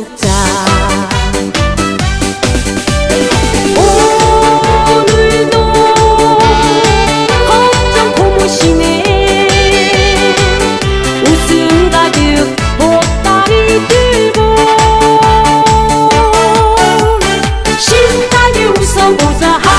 진짜 오늘도 걱정 고무신에 웃음 가득 보따리 들고 신나게 웃어보자.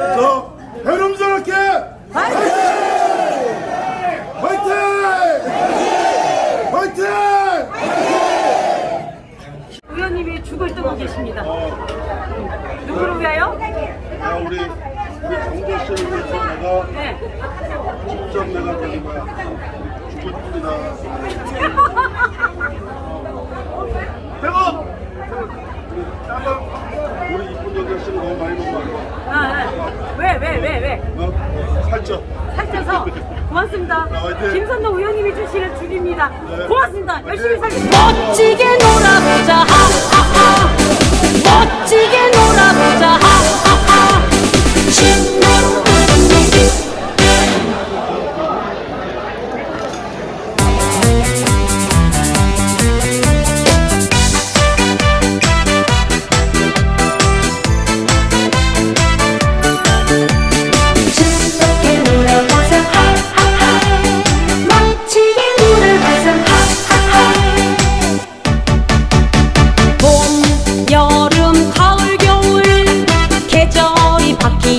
더 해룸스럽게 화이팅! 화이팅! 화이팅! 의원님이 죽을 뜨고 계십니다. 누구를 위하여? 야, 우리 우리 정보 씨를 위해서 내가 네. 직접 내가 그런 거야. 죽을 뿐이다. 대박! 우리 이쁜 여자 씨를 너무 많이 먹었어. 아, 아. 왜, 왜, 왜, 왜? 뭐, 살쪄. 살쪄서 고맙습니다. 아, 김선동 의원님이 주시는 죽입니다. 네. 고맙습니다. 열심히 살겠습니다. 멋지게 놀아보자. 멋지게 놀아.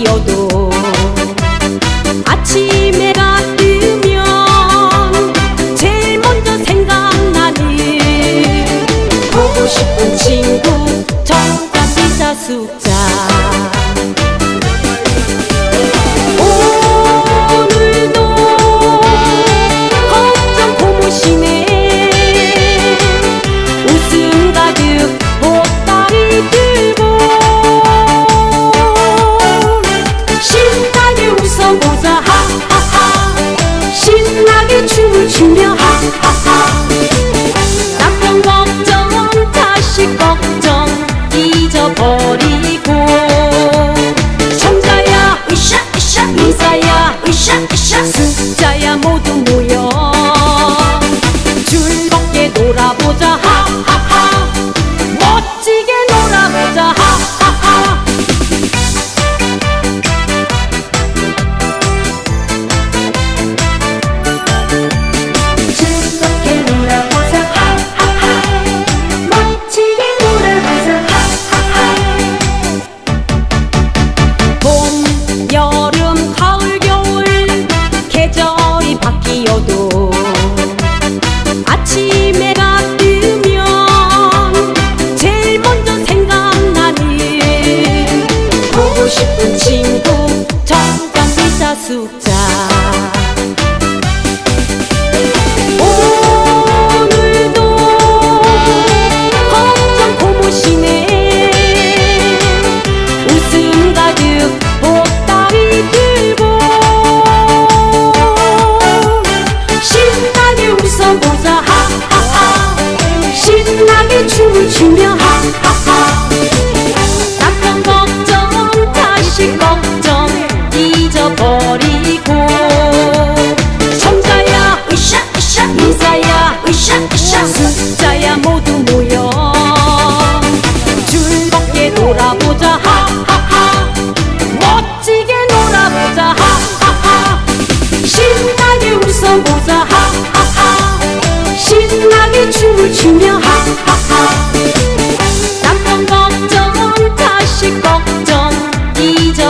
아니어도 아침에 가 뜨면 제일 먼저 생각나는 보고 싶은 친구 정답 이자수. 신비한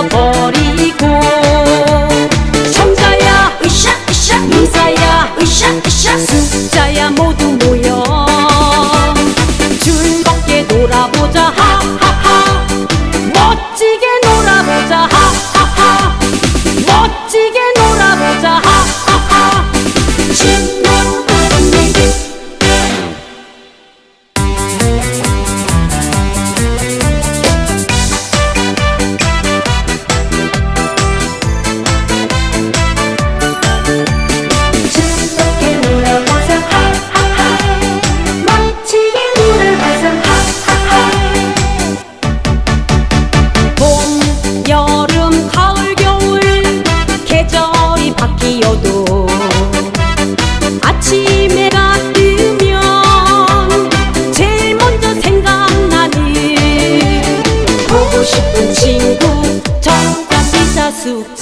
の soup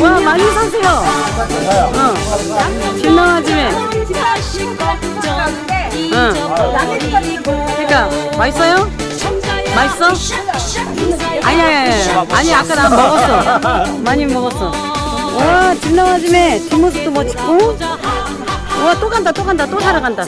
와 많이 사세요. 응. 그러니까 맛있어요? 맛있어? 아니 아니 아니 아니 아까 나 먹었어. 많이 먹었어. 와 진나와집에 뒷모습도 멋있고. 와 또 간다 또 간다 또 사러 간다.